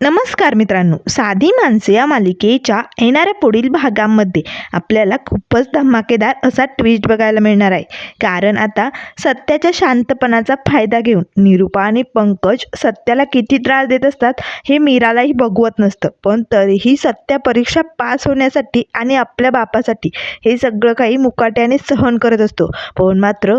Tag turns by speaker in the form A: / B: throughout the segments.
A: नमस्कार मित्रांनो. साधी माणसे या मालिकेच्या येणाऱ्या पुढील भागांमध्ये आपल्याला खूपच धमाकेदार असा ट्विस्ट बघायला मिळणार आहे. कारण आता सत्याच्या शांतपणाचा फायदा घेऊन निरूपा आणि पंकज सत्याला किती त्रास देत असतात हे मीरालाही बघवत नसतं. पण तरीही सत्या परीक्षा पास होण्यासाठी आणि आपल्या बापासाठी हे सगळं काही मुकाट्याने सहन करत असतो. पण मात्र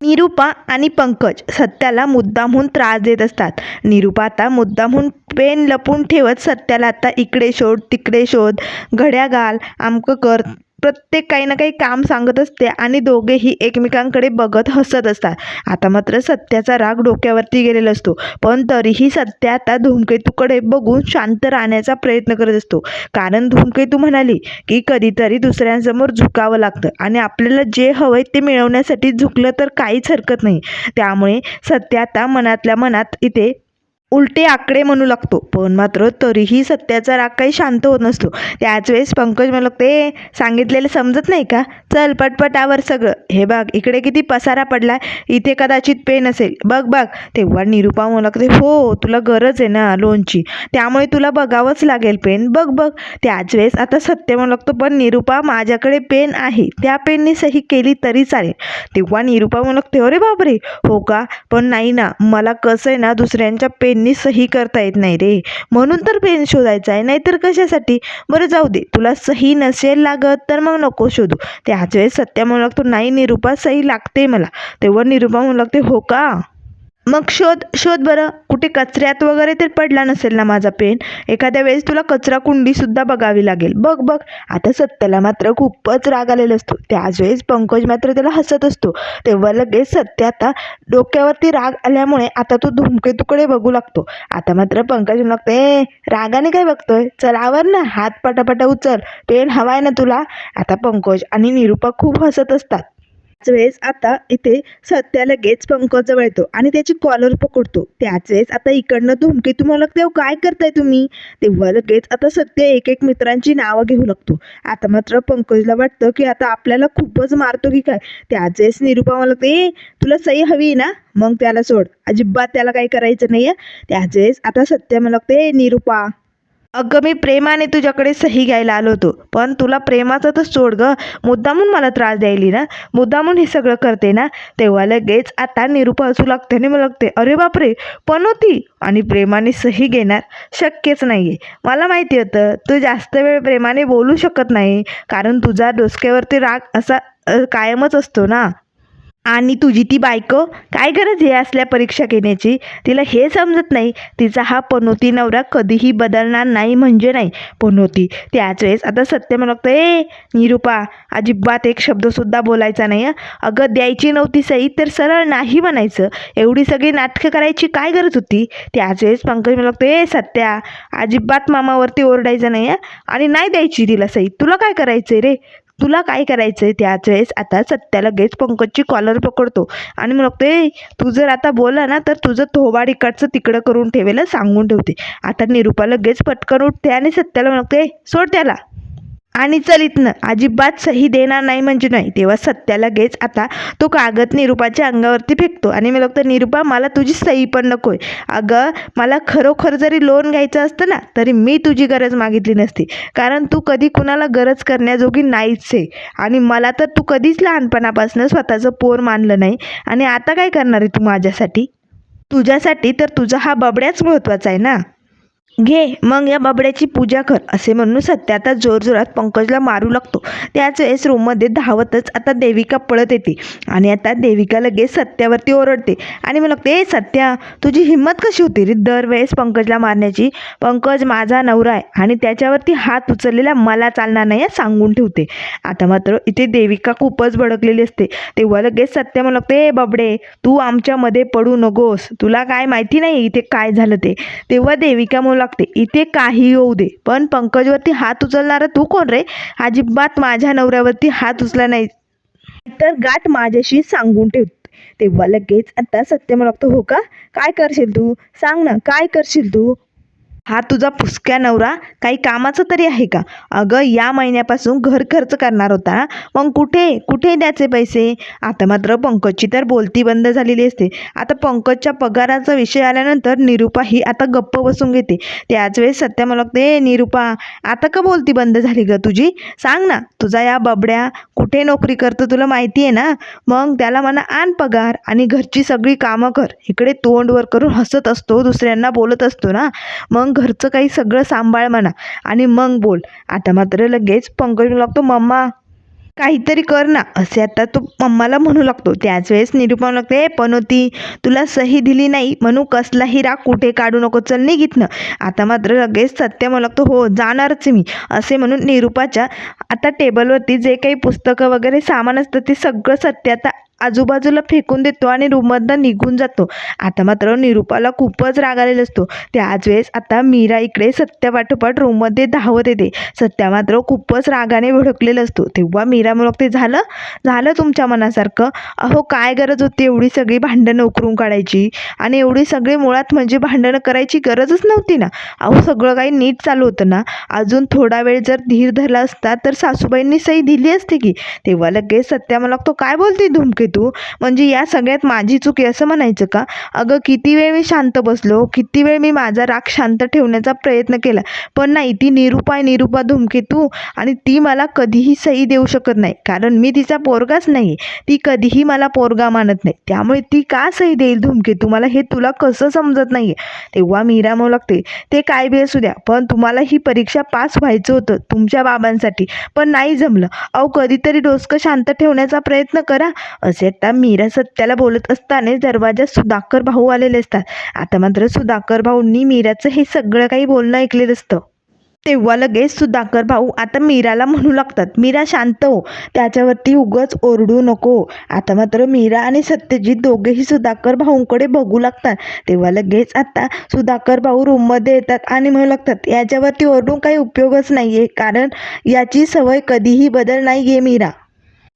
A: निरूपा आणि पंकज सत्याला मुद्दामहून त्रास देत असतात. निरूपा आता मुद्दामहून पेन लपून ठेवत सत्याला आता इकडे शोध तिकडे शोध घड्या घाल आमकं कर प्रत्येक काही ना काही काम सांगत असते आणि दोघेही एकमेकांकडे बघत हसत असतात. आता मात्र सत्याचा राग डोक्यावरती गेलेला असतो. पण तरीही सत्या आता धूमकेतूकडे बघून शांत राहण्याचा प्रयत्न करत असतो. कारण धूमकेतू म्हणाली की कधीतरी दुसऱ्यांसमोर झुकावं लागतं आणि आपल्याला जे हवंय ते मिळवण्यासाठी झुकलं तर काहीच हरकत नाही. त्यामुळे सत्या आता मनातल्या मनात इथे उलटे आकडे म्हणू लागतो. पण मात्र तरीही सत्याचा राग काही शांत होत नसतो. त्याच वेळेस पंकज म्हणू लागते सांगितलेलं समजत नाही का? चल पटपट आवर सगळं. हे बघ इकडे किती पसारा पडला इथे कदाचित पेन असेल. बघ बघ. तेव्हा निरूपा म्हणू लागते हो तुला गरज आहे ना लोनची त्यामुळे तुला बघावंच लागेल पेन. बघ बघ. त्याच वेळेस आता सत्य म्हणू लागतो पण निरूपा माझ्याकडे पेन आहे. त्या पेनने सही केली तरी चालेल. तेव्हा निरूपा म्हणू लागते अरे बापरे. हो का? पण नाही ना. मला कसं आहे ना दुसऱ्यांच्या पेन पेननी सही करता येत नाही रे. म्हणून तर पेन शोधायचा आहे नाहीतर कशासाठी? बरं जाऊ दे. तुला सही नसेल लागत तर मग नको शोधू. त्याच वेळेस सत्या म्हणू लागतो नाही निरूपा सही लागते मला. तेव्हा निरूपा म्हणू लागते हो का? मग शोध शोध बरं. कुठे कचऱ्यात वगैरे तर पडला नसेल ना माझा पेन? एखाद्या वेळेस तुला कचरा कुंडीसुद्धा बघावी लागेल. बघ बघ. आता सत्याला मात्र खूपच राग आलेला असतो. त्याच वेळेस पंकज मात्र त्याला हसत असतो. तेव्हा लगेच सत्य आता डोक्यावरती राग आल्यामुळे आता तो धुमकेतुकडे बघू लागतो. आता मात्र पंकज म्हणू लागतो ए रागाने काय बघतोय? चल आवर ना. हात पटापटा उचल. पेन हवाय ना तुला. आता पंकज आणि निरूपा खूप हसत असतात. त्याच वेळेस आता इथे सत्या लगेच पंकज येतो आणि त्याची कॉलर पकडतो. त्याच वेळेस आता इकडनं धुमके तुम्हाला लागते काय करताय तुम्ही? तेव्हा लगेच आता सत्य एक एक मित्रांची नावं घेऊ लागतो. आता मात्र पंकजला वाटतं की आता आपल्याला खूपच मारतो की काय? त्याच वेळेस निरूपा मला लागते "ए, तुला सही हवी आहे ना? मग त्याला सोड. अजिबात त्याला काही करायचं नाही आहे त्याच वेळेस आता सत्य मला लागते "ए, निरूपा अगं मी प्रेमाने तुझ्याकडे सही घ्यायला आलो होतो पण तुला प्रेमाचं तर सोड ग. मुद्दामून मला त्रास द्यायली ना? मुद्दामून हे सगळं करते ना? तेव्हा लगेच आता निरूपा असू लागते आणि मला लागते अरे बापरे पण होती आणि प्रेमाने सही घेणार शक्यच नाही आहे मला माहिती होतं तू जास्त वेळ प्रेमाने बोलू शकत नाही कारण तुझा डोसक्यावरती राग असा कायमच असतो ना? आणि तुझी ती बायको काय गरज हे असल्या परीक्षा घेण्याची? तिला हे समजत नाही. तिचा हा पनोती नवरा कधीही बदलणार नाही म्हणजे नाही पनोती. त्याच वेळेस आता सत्य म्हणत ए निरूपा अजिबात एक शब्दसुद्धा बोलायचा नाही अगं द्यायची नव्हती सई तर सरळ नाही म्हणायचं. एवढी सगळी नाटकं करायची काय गरज होती? त्याच वेळेस पंकज म्हणत ए सत्या अजिबात मामावरती ओरडायचं नाही आणि नाही द्यायची तिला सही तुला काय करायचं रे? तुला काय करायचं आहे त्याच वेळेस? आता सत्या लगेच पंकजची कॉलर पकडतो. आणि मग ते तू जर आता बोला ना तर तुझं थोबाड इकडचं तिकडं करून ठेवेल सांगून ठेवते. आता निरूपा लगेच पटकन उठते आणि सत्याला म्हणते सोड त्याला. आणि चल इथनं. अजिबात सही देणार नाही म्हणजे नाही. तेव्हा सत्या लगेच आता तो कागद निरूपाच्या अंगावरती फेकतो. आणि मी लागतं निरूपा मला तुझी सही पण नको आहे अगं मला खरोखर जरी लोन घ्यायचं असतं ना तरी मी तुझी गरज मागितली नसती. कारण तू कधी कुणाला गरज करण्याजोगी नाहीच आहे. आणि मला तर तू कधीच लहानपणापासून स्वतःचं पोर मानलं नाही. आणि आता काय करणार आहे तू माझ्यासाठी? तुझ्यासाठी तर तुझा हा बबड्याच महत्त्वाचा आहे ना? घे मग या बाबड्याची पूजा कर असे म्हणून सत्य आता जोरजोरात पंकजला मारू लागतो. त्याच वेळेस रूममध्ये धावतच आता देविका पळत येते आणि आता देविका लगेच सत्यावरती ओरडते आणि मला लागते ए सत्या तुझी हिंमत कशी होती रे? दरवेळेस पंकजला मारण्याची. पंकज माझा नवरा आहे आणि त्याच्यावरती हात उचललेला मला चालणार नाही सांगून ठेवते. आता मात्र इथे देविका खूपच भडकलेली असते. तेव्हा लगेच सत्य मला लागते ए बाबडे तू आमच्यामध्ये पडू नकोस. तुला काय माहिती नाही इथे काय झालं ते. तेव्हा देविका म्हणू लागते. इथे काही होऊ दे. पण पंकजवरती हात उचलणारा तू कोण रे? अजिबात माझ्या नवऱ्यावरती हात उचला नाही. तर गाठ माझ्याशी सांगून ठेव. तेव्हा लगेच आता सत्य म्हणतो हो का? काय करशील तू? सांग ना काय करशील तू? हा तुझा फुसक्या नवरा काही कामाचं तरी आहे का? अगं या महिन्यापासून घर खर्च करणार होता. मग कुठे कुठे द्यायचे पैसे? आता मात्र पंकजची तर बोलती बंद झालेली असते. आता पंकजच्या पगाराचा विषय आल्यानंतर निरुपा ही आता गप्प बसून घेते. त्याच वेळेस सत्या मला वाटते निरुपा आता का बोलती बंद झाली ग तुझी? सांग ना तुझा या बबड्या कुठे नोकरी करतो तुला माहिती आहे ना? मग त्याला म्हणा आण पगार आणि घरची सगळी कामं कर. इकडे तोंडवर करून हसत असतो दुसऱ्यांना बोलत असतो ना. मग घरचं काही सगळं सांभाळ म्हणा. आणि मग बोल. आता मात्र लगेच पंकज लागतो मम्मा काहीतरी कर ना. असे आता तो मम्माला म्हणू लागतो. त्याच वेळेस निरूपण लागते "ए, पनोती तुला सही दिली नाही म्हणून कसलाही राग कुठे काढू नको. चल निघितनं आता मात्र लगेच सत्य म्हणू लागतो हो जाणारच मी. असे म्हणून निरूपाच्या आता टेबलवरती जे काही पुस्तकं वगैरे सामान असतं ते सगळं सत्य आता आजूबाजूला फेकून देतो आणि रूममधनं निघून जातो. आता मात्र निरूपाला खूपच राग आलेला असतो. त्याच वेळेस आता मीरा इकडे सत्यापाठोपाठ रूममध्ये धावत येते. सत्या मात्र खूपच रागाने भडकलेला असतो. तेव्हा मीरा म्हणू ते झालं? झालं तुमच्या मनासारखं? अहो काय गरज होती एवढी सगळी भांडणं उकरून काढायची? आणि एवढी सगळी मुळात म्हणजे भांडणं करायची गरजच नव्हती ना? अहो सगळं काही नीट चालू होतं ना? अजून थोडा वेळ जर धीर धरला असता तर सासूबाईंनी सही दिली असते की? तेव्हा लगेच सत्या मला तो काय बोलते धुमके तू? म्हणजे या सगळ्यात माझी चूक आहे असं म्हणायचं का? अगं किती वेळ मी शांत बसलो किती वेळ मी माझा राग शांत ठेवण्याचा प्रयत्न केला. पण नाही ती निरुपाय निरुपा धूमकेतू आणि ती मला कधीही सही देऊ शकत नाही. कारण मी तिचा पोरगाच नाही. ती कधीही मला पोरगा मानत नाही. त्यामुळे ती का सही देईल धुमकेतू मला हे तुला कसं समजत नाही तेव्हा मीरा म्हणू लागते. ते काय बी असू द्या पण तुम्हाला ही परीक्षा पास व्हायचं होतं तुमच्या बाबांसाठी. पण नाही जमलं. अहो कधीतरी डोसकं शांत ठेवण्याचा प्रयत्न करा. असे आता मीरा सत्याला बोलत असताना दरवाजात सुधाकर भाऊ आलेले असतात. आता मात्र सुधाकर भाऊंनी मीराचं हे सगळं काही बोलणं ऐकलेलं असतं. तेव्हा लगेच सुधाकर भाऊ आता मीराला म्हणू लागतात मीरा शांत हो त्याच्यावरती उगच ओरडू नको. आता मात्र मीरा आणि सत्यजित दोघेही सुधाकर भाऊंकडे बघू लागतात. तेव्हा लगेच आता सुधाकर भाऊ रूममध्ये येतात आणि म्हणू लागतात याच्यावरती ओरडून काही उपयोगच नाही आहे कारण याची सवय कधीही बदल नाही आहे मीरा.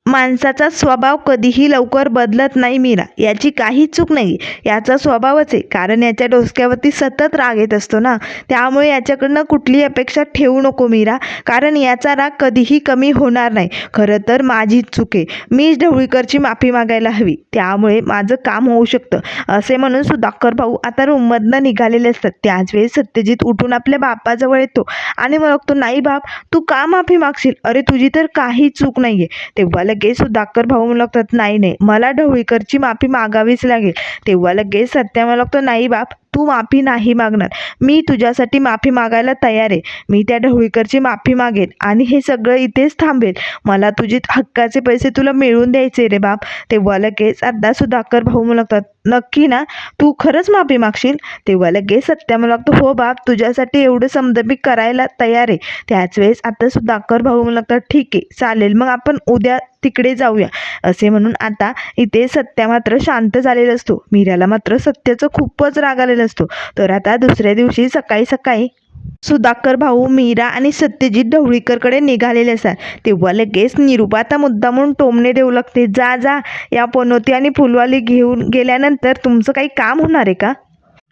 A: माणसाचा स्वभाव कधीही लवकर बदलत नाही मीरा. याची काही चूक नाही. याचा स्वभावच आहे. कारण याच्या डोसक्यावरती सतत राग येत असतो ना. त्यामुळे याच्याकडनं कुठली अपेक्षा ठेवू नको मीरा. कारण याचा राग कधीही कमी होणार नाही. खरं तर माझीच चूक आहे. मीच ढवळीकरची माफी मागायला हवी. त्यामुळे माझं काम होऊ शकतं. असे म्हणून सुधाकर भाऊ आता रूममधनं निघालेले असतात. त्याच वेळी सत्यजित उठून आपल्या बापाजवळ येतो आणि म्हणतो नाही बाप तू का माफी मागशील? अरे तुझी तर काही चूक नाही आहे तेव्हा लगेच सुधाकर भाऊ म्हणू लागतात नाही नाही मला ढवळीकरची माफी मागावीच लागेल. तेव्हा लगेच सत्या म्हणू लागतो नाही बाप तू माफी नाही मागणार. मी तुझ्यासाठी माफी मागायला तयार आहे. मी त्या ढवळीकरची माफी मागेन आणि हे सगळं इथेच थांबेल. मला तुझे हक्काचे पैसे तुला मिळवून द्यायचे रे बाप. तेव्हा लगेच आता सुधाकर भाऊ म्हणू लागतात नक्की ना? तू खरंच माफी मागशील? तेव्हा लगेच सत्या म्हणू लागतो हो बाप तुझ्यासाठी एवढं समज मी करायला तयार आहे. त्याच वेळेस आता सुधाकर भाऊ म्हणू लागतात ठीक आहे चालेल. मग आपण उद्या तिकडे जाऊया. असे म्हणून आता इथे सत्या मात्र शांत झालेला असतो. मीराला मात्र सत्याचं खूपच राग आलेलं असतो. तर आता दुसऱ्या दिवशी सकाळी सकाळी सुधाकर भाऊ मीरा आणि सत्यजित ढवळीकरकडे निघालेले असतात. तेव्हा लगेच निरुपा आता म्हणून टोमणे देऊ लागते. जा जा या पनोती आणि फुलवाली घेऊन गेल्यानंतर तुमचं काही काम होणार आहे का?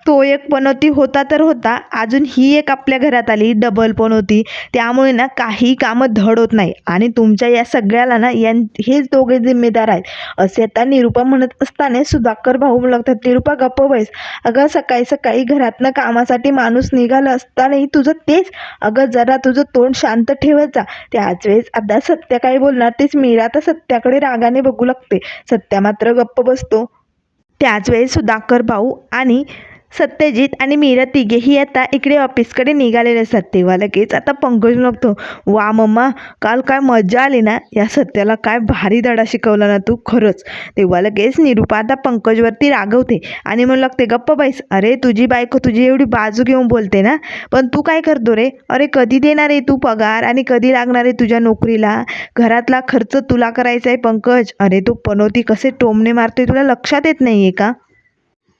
A: तो एक पनोती होता तर होता. अजून ही एक आपल्या घरात आली डबल पनोती त्यामुळे ना काही कामं धड होत नाही. आणि तुमच्या या सगळ्याला ना यां हेच दोघे जिम्मेदार आहेत. असे आता निरुपा म्हणत असताना सुधाकर भाऊ लागतात निरुपा गप्प बैस. अगं सकाळी सकाळी घरातनं कामासाठी माणूस निघाला असतानाही तुझं तेच. अगं जरा तुझं तोंड शांत ठेवत जा. त्याच वेळेस आता सत्या काय बोलणार? तेच मीरा तर सत्याकडे रागाने बघू लागते. सत्या मात्र गप्प बसतो. त्याच वेळेस सुधाकर भाऊ आणि सत्यजित आणि मीरा तिघेही आता इकडे ऑफिसकडे निघालेले असतात तेव्हा लगेच. आता पंकज लागतो वा मम्मा काल काय मजा आली ना? या सत्याला काय भारी धडा शिकवला ना तू खरंच. तेव्हा लगेच निरुपा आता पंकजवरती रागवते आणि म्हणू लागते गप्प बाईस अरे तुझी बायको तुझी एवढी बाजू घेऊन बोलते ना? पण तू काय करतो रे? अरे कधी देणार आहे तू पगार आणि कधी लागणार आहे तुझ्या नोकरीला? घरातला खर्च तुला करायचा आहे पंकज? अरे तू पनोती कसे टोमणे मारतोय तुला लक्षात येत नाही आहे का?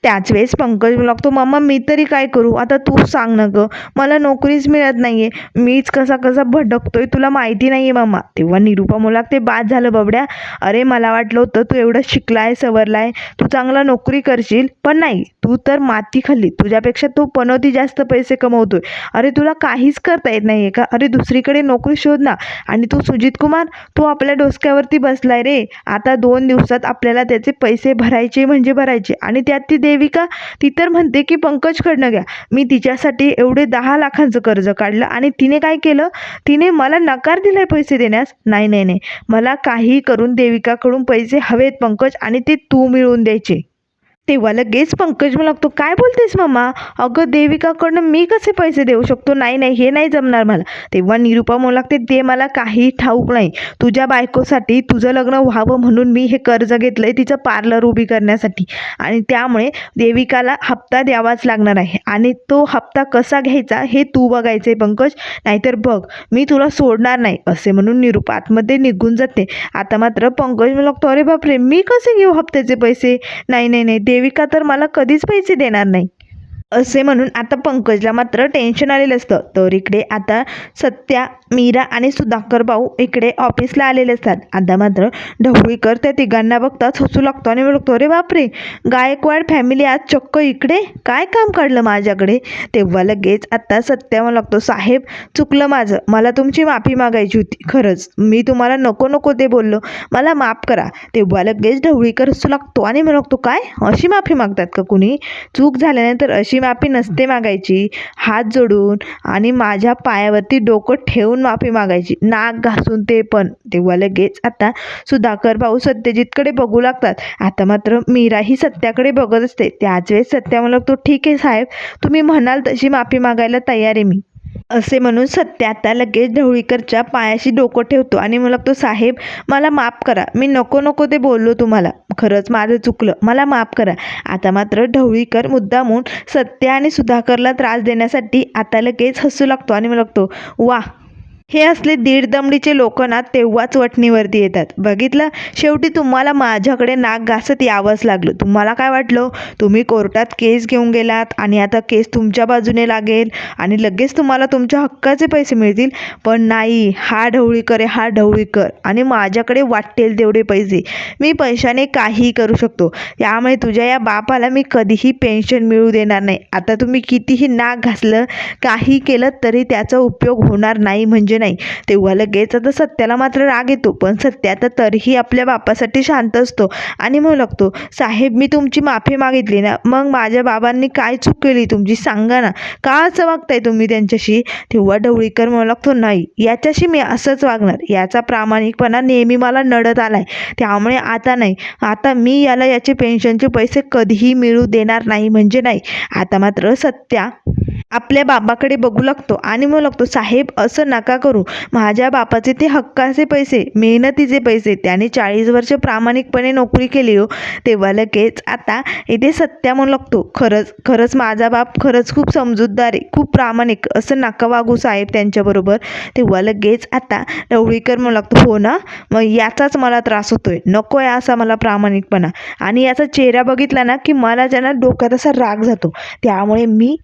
A: त्याच वेळेस पंकज लागतो मम्मा मी तरी काय करू? आता तू सांग ना गं. मला नोकरीच मिळत नाही आहे मीच कसा कसा भटकतोय तुला माहिती नाही आहे मम्मा तेव्हा निरुपा मुलाक ते बाद झालं बबड्या. अरे मला वाटलं होतं तू एवढं शिकलाय सवरलाय. तू चांगला नोकरी करशील पण नाही. तू तर माती खाल्ली. तुझ्यापेक्षा तू पनोती जास्त पैसे कमवतोय. अरे तुला काहीच करता येत नाही आहे का? अरे दुसरीकडे नोकरी शोध ना. आणि तू सुजित कुमार तू आपल्या डोसक्यावरती बसलाय रे. आता दोन दिवसात आपल्याला त्याचे पैसे भरायचे म्हणजे भरायचे आणि त्यात ती देविका ती तर म्हणते की पंकजकडनं घ्या. मी तिच्यासाठी एवढे दहा लाखांचं कर्ज काढलं आणि तिने काय केलं? तिने मला नकार दिलाय पैसे देण्यास? नाही नाही नाही. मला काही करून देविकाकडून पैसे हवेत पंकज आणि ते तू मिळवून द्यायचे. तेव्हा लगेच पंकज मला लागतो काय बोलतेस मम्मा अगं देविकाकडनं मी कसे पैसे देऊ शकतो? नाही नाही हे नाही जमणार मला. तेव्हा निरुपा मला लागते ते मला काही ठाऊक नाही. तुझ्या बायकोसाठी तुझं लग्न व्हावं म्हणून मी हे कर्ज घेतलं आहे तिचं पार्लर उभी करण्यासाठी. आणि त्यामुळे देविकाला हप्ता द्यावाच लागणार आहे. आणि तो हप्ता कसा घ्यायचा हे तू बघायचं आहे पंकज. नाहीतर बघ मी तुला सोडणार नाही असे म्हणून निरुपा आतमध्ये निघून जाते. आता मात्र पंकज मला लागतो अरे बापरे मी कसे घेऊ हप्त्याचे पैसे? नाही नाही नाही देविका तर मला कधीच पैसे देणार नाही. असे म्हणून आता पंकजला मात्र टेन्शन आलेलं असतं. तर इकडे आता सत्या मीरा आणि सुधाकर भाऊ इकडे ऑफिसला आलेले असतात. आता मात्र ढवळीकर त्या तिघांना बघताच हसू लागतो आणि बघतो अरे बापरे! गायकवाड फॅमिली आज चक्क इकडे? काय काम काढलं माझ्याकडे? तेव्हा लगेच आता सत्या मला लागतो साहेब चुकलं माझं. मला तुमची माफी मागायची होती. खरंच मी तुम्हाला नको नको ते बोललो. मला माफ करा. तेव्हा लगेच ढवळीकर हसू लागतो आणि म्हणतो लागतो काय? अशी माफी मागतात का कुणी? चूक झाल्यानंतर अशी माफी नसते मागायची. हात जोडून आणि माझ्या पायावरती डोकं ठेवून माफी मागायची. नाक घासून ते पण. तेव्हा लगेच आता. सुधाकर भाऊ सत्यजितकडे बघू लागतात. आता मात्र मीरा ही सत्याकडे बघत असते. त्याच वेळेस सत्या मला तो ठीक आहे साहेब. तुम्ही म्हणाल तशी माफी मागायला तयार आहे मी. असे म्हणून सत्या आता लगेच ढवळीकरच्या पायाशी डोकं ठेवतो आणि मला तो साहेब मला माफ करा. मी नको नको ते बोललो तुम्हाला. खरंच माझं चुकलं. मला माफ करा. आता मात्र ढवळीकर मुद्दामून सत्य आणि सुधाकरला त्रास देण्यासाठी आता लगेच हसू लागतो आणि मला लागतो वा हे असले दीड दमडीचे लोक ना तेव्हाच वटणीवरती येतात. बघितलं? शेवटी तुम्हाला माझ्याकडे नाक घासत यावंच लागलं. तुम्हाला काय वाटलं? तुम्ही कोर्टात केस घेऊन गेलात आणि आता केस तुमच्या बाजूने लागेल आणि लगेच तुम्हाला तुमच्या हक्काचे पैसे मिळतील. पण नाही हा ढवळीकर आहे हा ढवळीकर आणि माझ्याकडे वाटेल तेवढे पैसे. मी पैशाने काहीही करू शकतो. त्यामुळे तुझ्या या बापाला मी कधीही पेन्शन मिळू देणार नाही. आता तुम्ही कितीही नाक घासलं काही केलं तरी त्याचा उपयोग होणार नाही. म्हणजे नाही. तेव्हा लगेच आता सत्याला मात्र राग येतो. पण सत्या आता तरीही आपल्या बापासाठी शांत असतो आणि म्हणू लागतो साहेब मी तुमची माफी मागितली ना मग माझ्या बाबांनी काय चूक केली तुमची सांगा ना. का असं वागताय तुम्ही त्यांच्याशी? तेव्हा ढवळीकर म्हणू लागतो नाही याच्याशी मी असंच वागणार. याचा प्रामाणिकपणा नेहमी मला नडत आलाय. त्यामुळे आता नाही. आता मी याला याचे पेन्शनचे पैसे कधीही मिळू देणार नाही. म्हणजे नाही. आता मात्र सत्या आपल्या बाबाकडे बघू लागतो आणि मग लागतो साहेब असं नका करू. माझ्या बापाचे ते हक्काचे पैसे मेहनतीचे पैसे त्याने चाळीस वर्ष प्रामाणिकपणे नोकरी केली हो. तेव्हा लगेच आता इथे सत्या म्हणू लागतो. खरंच खरंच माझा बाप खरंच खूप समजूतदार आहे खूप प्रामाणिक असं नका वागू साहेब त्यांच्याबरोबर तेव्हा लगेच आता ढवळीकर म्हणू लागतो. हो ना? मग याचाच मला त्रास होतोय. नको आहे असा मला प्रामाणिकपणा. आणि याचा चेहरा बघितला ना की मला ज्यांना डोक्यात असा राग जातो. त्यामुळे मी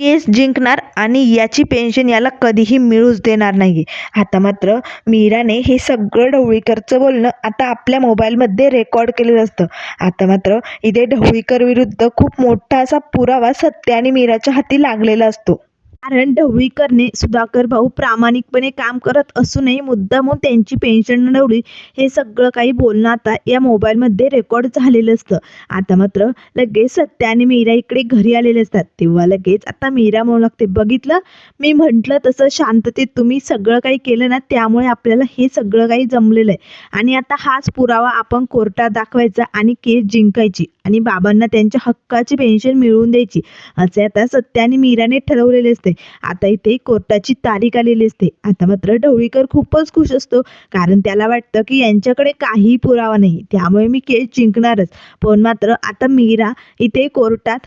A: केस जिंकणार आणि याची पेन्शन याला कधीही मिळूच देणार नाही आता मात्र मीराने हे सगळं ढवळीकरचं बोलणं आता आपल्या मोबाईलमध्ये रेकॉर्ड केलेलं असतं. आता मात्र इथे ढवळीकर विरुद्ध खूप मोठा असा पुरावा सत्य आणि मीराच्या हाती लागलेला असतो. कारण ढवळीकरने सुधाकर भाऊ प्रामाणिकपणे काम करत असूनही मुद्दामून त्यांची पेन्शन नडवली हे सगळं काही बोलणं आता या मोबाईलमध्ये रेकॉर्ड झालेलं असतं. आता मात्र लगेच सत्य आणि मीरा इकडे घरी आलेले असतात. तेव्हा लगेच आता मीरा म्हणू लागते बघितलं? मी म्हटलं तसं शांततेत तुम्ही सगळं काही केलं ना त्यामुळे आपल्याला हे सगळं काही जमलेलं आहे. आणि आता हाच पुरावा आपण कोर्टात दाखवायचा आणि केस जिंकायची आणि बाबांना त्यांच्या हक्काची पेन्शन मिळवून द्यायची. असे आता सत्या आणि मीराने ठरवलेले असते. असते. आता इथे कोर्टाची तारीख आलेली असते. आता मात्र ढवळीकर खूपच खुश असतो. कारण त्याला वाटतं की यांच्याकडे काही पुरावा नाही. त्यामुळे मी केस जिंकणारच. पण मात्र आता मीरा इथे कोर्टात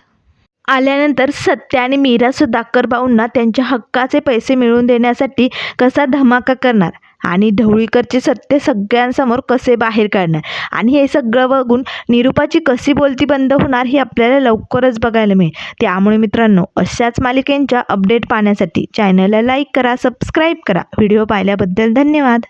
A: आल्यानंतर सत्य आणि मीरा सुधाकर भाऊंना त्यांच्या हक्काचे पैसे मिळवून देण्यासाठी कसा धमाका करणार? आणि ढवळीकरचे सत्य सगळ्यांसमोर कसे बाहेर काढणार? आणि हे सगळं बघून निरूपाची कशी बोलती बंद होणार हे आपल्याला लवकरच बघायला मिळेल. त्यामुळे मित्रांनो अशाच मालिकेंच्या अपडेट पाहण्यासाठी चॅनलला लाईक करा सबस्क्राईब करा. व्हिडिओ पाहिल्याबद्दल धन्यवाद.